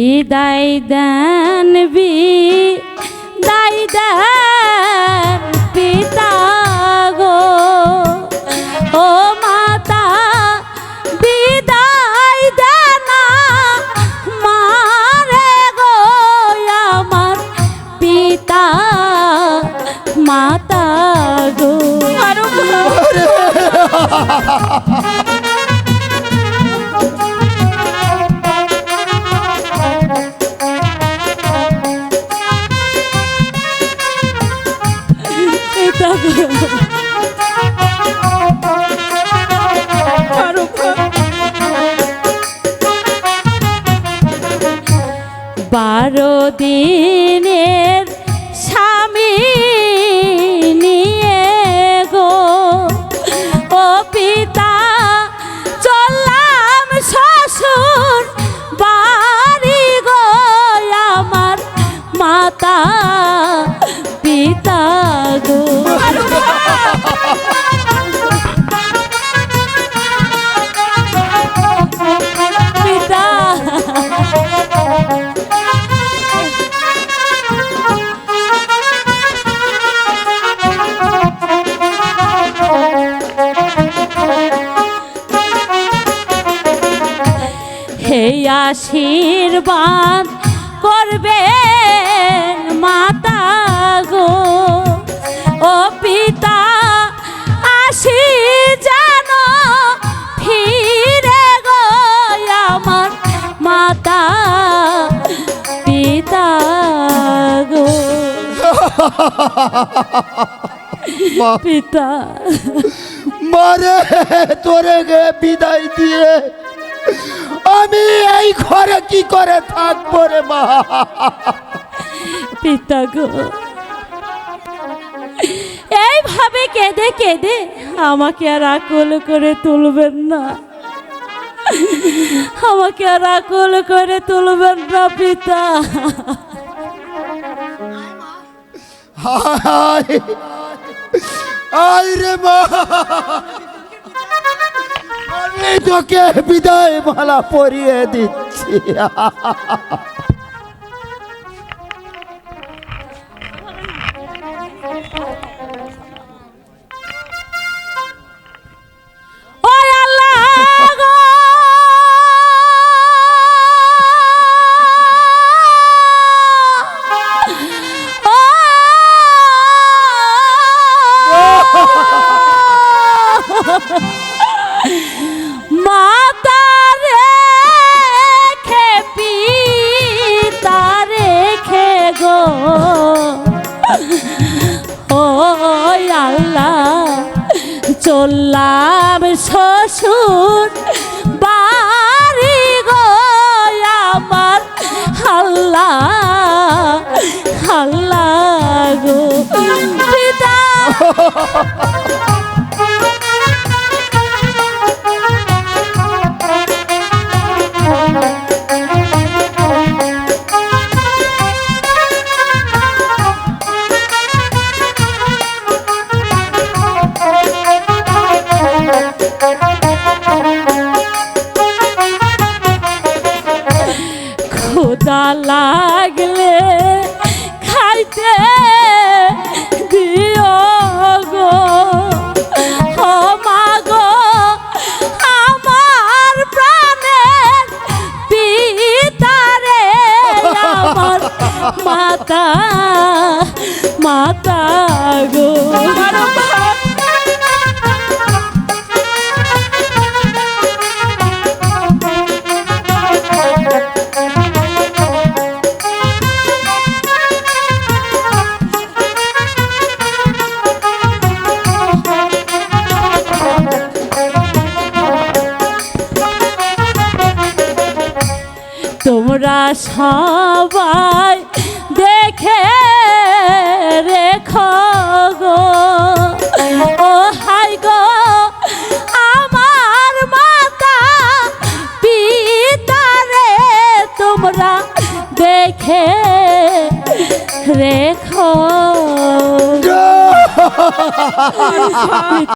বিদায় দেন বিদায় দেন পিতা গো। ও মাতা, বিদায় দেন মারে গো আমার পিতা, মাতা গো। বারো দিনের স্বামী আশীর্বাদ করবে মাতা গো। ও পিতা, আসি জানো ফিরে গো আমার মাতা পিতা গো। পিতা। মারে, তোরে গে বিদায় দিয়ে। আমি এই ঘরে কি করে থাকব রে মা? পিতা গো। এইভাবে কেঁদে কেঁদে আমাকে আর আকল করে তুলবেন না। আমাকে আর আকল করে তুলবেন না পিতা। আয় রে মা। আমি তোকে বিদায় মালা পরিয়ে দিচ্ছি। ও আল্লাহ চললাম শ্বশুর বাড়ি গো হাল্লা হাল্লা গো। পিতা মাতা মাতা গো। তোমরা সবাই দেখে রেখো গো। ও হাই গো আমার মাতা পিতারে তোমরা দেখে রেখো।